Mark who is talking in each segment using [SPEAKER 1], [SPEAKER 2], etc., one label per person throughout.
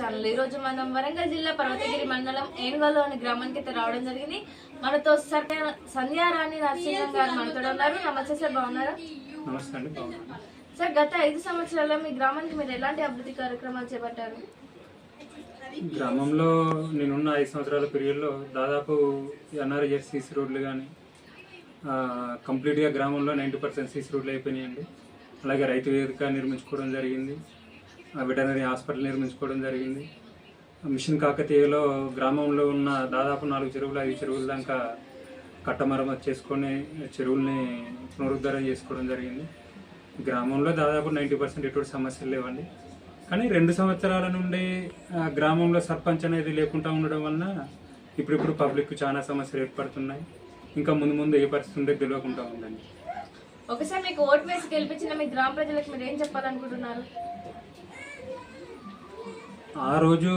[SPEAKER 1] ఈ రోజు మనం వరంగల్ జిల్లా పర్వతగిరి మండలం ఏనుగలో అనే గ్రామానికి అయితే రావడం జరిగింది. మనతో సంధ్యారాణి నరసింహం గారు మనతో ఉన్నారు. నమస్తే సార్ బాగున్నారా? సార్ గత ఐదు సంవత్సరాల్లో మీ గ్రామానికి మీరు ఎలాంటి అభివృద్ధి కార్యక్రమాలు చేపట్టారు?
[SPEAKER 2] గ్రామంలో నేనున్న ఐదు సంవత్సరాల పీరియడ్లో దాదాపు ఎన్ఆర్ఎస్ సీసీ రోడ్లు కానీ కంప్లీట్గా గ్రామంలో నైంటీ పర్సెంట్ సీసీ రోడ్లు అయిపోయినాయండి. అలాగే రైతు వేదిక నిర్మించుకోవడం జరిగింది. వెటనరీ హాస్పిటల్ నిర్మించుకోవడం జరిగింది. మిషన్ కాకతీయలో గ్రామంలో ఉన్న దాదాపు నాలుగు చెరువులు ఐదు చెరువుల దాకా కట్టమరమ్మతు చేసుకొని చెరువుల్ని పునరుద్ధరణ చేసుకోవడం జరిగింది. గ్రామంలో దాదాపు నైంటీ పర్సెంట్ ఎటువంటి సమస్యలు లేవండి. కానీ రెండు సంవత్సరాల నుండి గ్రామంలో సర్పంచ్ అనేది లేకుండా ఉండడం వలన ఇప్పుడిప్పుడు పబ్లిక్ చాలా సమస్యలు ఏర్పడుతున్నాయి. ఇంకా ముందు ముందు ఏ పరిస్థితి ఉండేది తెలియకుండా ఉందండి.
[SPEAKER 1] ఒకసారి మీకు ఓటు వేసి గెలిపించిన మీ గ్రామ ప్రజలకు మీరు ఏం చెప్పాలనుకుంటున్నారు?
[SPEAKER 2] ఆ రోజు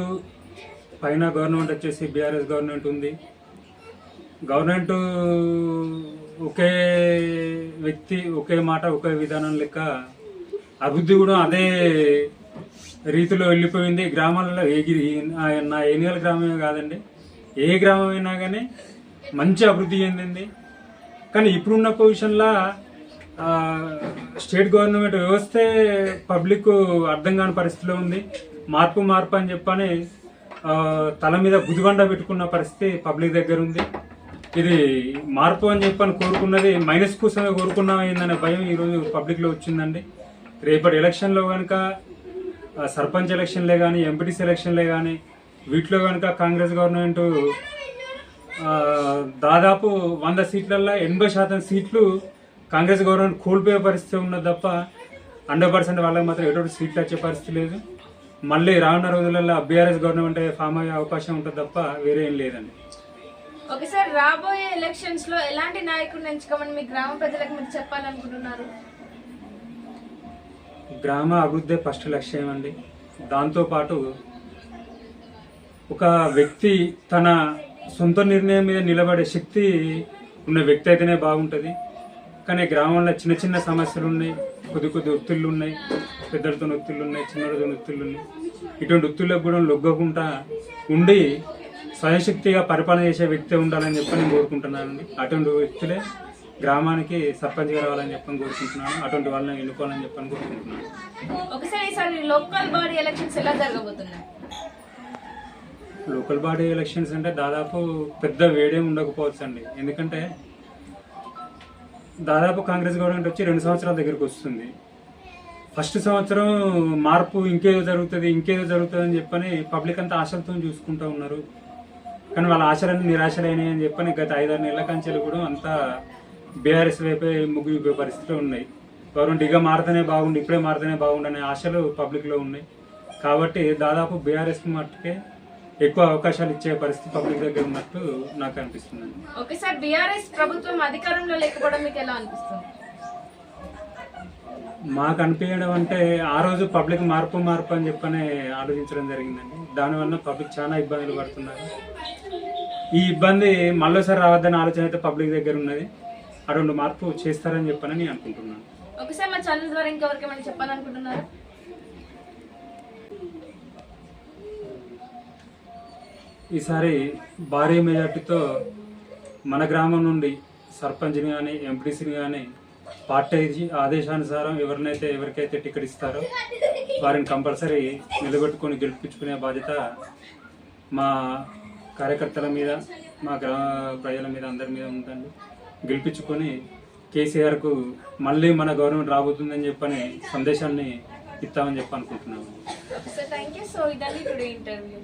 [SPEAKER 2] పైన గవర్నమెంట్ వచ్చేసి బీఆర్ఎస్ గవర్నమెంట్ ఉంది. గవర్నమెంట్ ఒకే వ్యక్తి ఒకే మాట ఒకే విధానం లెక్క అభివృద్ధి కూడా అదే రీతిలో వెళ్ళిపోయింది. గ్రామాలలో ఏ నా ఏనియల్ గ్రామమే కాదండి. ఏ గ్రామం అయినా కానీ మంచి అభివృద్ధి చెందింది. కానీ ఇప్పుడున్న పొజిషన్లో స్టేట్ గవర్నమెంట్ వ్యవస్థే పబ్లిక్ అర్థం కాని పరిస్థితిలో ఉంది. మార్పు మార్పు అని చెప్పని తల మీద గుదిబండ పెట్టుకున్న పరిస్థితి పబ్లిక్ దగ్గర ఉంది. ఇది మార్పు అని చెప్పని కోరుకున్నది మైనస్ కోసమే కోరుకున్నామైందనే భయం ఈరోజు పబ్లిక్లో వచ్చిందండి. రేపటి ఎలక్షన్లో కనుక సర్పంచ్ ఎలక్షన్లే కానీ ఎంపీటీసీ ఎలక్షన్లే కానీ వీటిలో కనుక కాంగ్రెస్ గవర్నమెంట్ దాదాపు వంద సీట్లల్లో ఎనభై శాతం సీట్లు కాంగ్రెస్ గవర్నమెంట్ కోల్పోయే పరిస్థితి ఉన్నది తప్ప హండ్రెడ్ పర్సెంట్ వాళ్ళకి మాత్రం ఎటువంటి సీట్లు వచ్చే పరిస్థితి లేదు. మళ్ళీ రానున్న రోజులలో బీఆర్ఎస్ గవర్నమెంట్ ఫామ్ అయ్యే అవకాశం ఉంటుంది తప్ప వేరే ఏం లేదండి.
[SPEAKER 1] ఒకసారి రాబోయే ఎలక్షన్స్లో ఎలాంటి నాయకుడిని ఎంచుకోమని మీ గ్రామ ప్రజలకు మీరు చెప్పాలనుకుంటున్నారు?
[SPEAKER 2] గ్రామ అభివృద్ధి ఫస్ట్ లక్ష్యం అండి. దాంతోపాటు ఒక వ్యక్తి తన సొంత నిర్ణయం మీద నిలబడే శక్తి ఉన్న వ్యక్తి అయితేనే బాగుంటుంది. కానీ గ్రామంలో చిన్న చిన్న సమస్యలు ఉన్నాయి. కొద్ది కొద్ది ఒత్తిళ్ళు ఉన్నాయి. పెద్దలతో ఒత్తిళ్ళు ఉన్నాయి చిన్నలతో ఒత్తిళ్ళు ఉన్నాయి. ఇటువంటి ఒత్తిళ్ళకు కూడా లొగ్గకుండా ఉండి స్వయశక్తిగా పరిపాలన చేసే వ్యక్తి ఉండాలని చెప్పి నేను కోరుకుంటున్నానండి. అటువంటి వ్యక్తులే గ్రామానికి సర్పంచ్గా రావాలని చెప్పని కోరుకుంటున్నాను. అటువంటి వాళ్ళని ఎన్నుకోవాలని చెప్పని కోరుకుంటున్నాను.
[SPEAKER 1] ఒకసారి ఈసారి లోకల్ బాడీ ఎలక్షన్స్ ఎలా జరగబోతున్నాయి?
[SPEAKER 2] లోకల్ బాడీ ఎలక్షన్స్ అంటే దాదాపు పెద్ద వేడేం ఉండకపోవచ్చు అండి ఎందుకంటే దాదాపు కాంగ్రెస్ గవర్నమెంట్ వచ్చి రెండు సంవత్సరాల దగ్గరికి వస్తుంది. ఫస్ట్ సంవత్సరం మార్పు ఇంకేదో జరుగుతుంది ఇంకేదో జరుగుతుంది అని చెప్పని పబ్లిక్ అంతా ఆశలతో చూసుకుంటూ ఉన్నారు. కానీ వాళ్ళ ఆశలన్నీ నిరాశలైనాయి అని చెప్పని గత ఐదారు నెలల కంచెలు కూడా అంతా బీఆర్ఎస్ వైపే ముగిపోయే పరిస్థితులు ఉన్నాయి. గవర్నమెంట్ ఇక మారితేనే బాగుండు ఇప్పుడే మారితేనే బాగుండు అనే ఆశలు పబ్లిక్లో ఉన్నాయి. కాబట్టి దాదాపు బీఆర్ఎస్ మట్టుకే ఎక్కువ అవకాశాలు ఇచ్చే పరిస్థితి పబ్లిక్ దగ్గర ఉన్నట్టు నాకు అనిపిస్తుంది.
[SPEAKER 1] ఒకసారి బీఆర్ఎస్ ప్రభుత్వం అధికారంలో లేకపోవడం మీకు ఎలా అనిపిస్తుంది?
[SPEAKER 2] మాకు అనిపించడం అంటే ఆ రోజు పబ్లిక్ మార్పు మార్పు అని చెప్పని ఆలోచించడం జరిగిందండి. దానివల్ల పబ్లిక్ చాలా ఇబ్బందులు పడుతున్నారు. ఈ ఇబ్బంది మళ్ళీసారి రావద్దనే ఆలోచన అయితే పబ్లిక్ దగ్గర ఉన్నది. అటువంటి మార్పు చేస్తారని చెప్పని నేను అనుకుంటున్నాను.
[SPEAKER 1] ఒకసారి మా ఛానల్ ద్వారా చెప్పాలనుకుంటున్నారు?
[SPEAKER 2] ఈసారి భారీ మెజార్టీతో మన గ్రామం నుండి సర్పంచ్ని కానీ ఎంపీసీని కానీ పార్టీ ఆదేశానుసారం ఎవరినైతే ఎవరికైతే టికెట్ ఇస్తారో వారిని కంపల్సరీ నిలబెట్టుకొని గెలిపించుకునే బాధ్యత మా కార్యకర్తల మీద మా గ్రామ ప్రజల మీద అందరి మీద ఉందండి. గెలిపించుకొని కేసీఆర్కు మళ్ళీ మన గవర్నమెంట్ రాబోతుందని చెప్పని సందేశాన్ని ఇస్తామని చెప్పి అనుకుంటున్నాము
[SPEAKER 1] సో థ్యాంక్ యూ సో ఇదండి టుడే ఇంటర్వ్యూ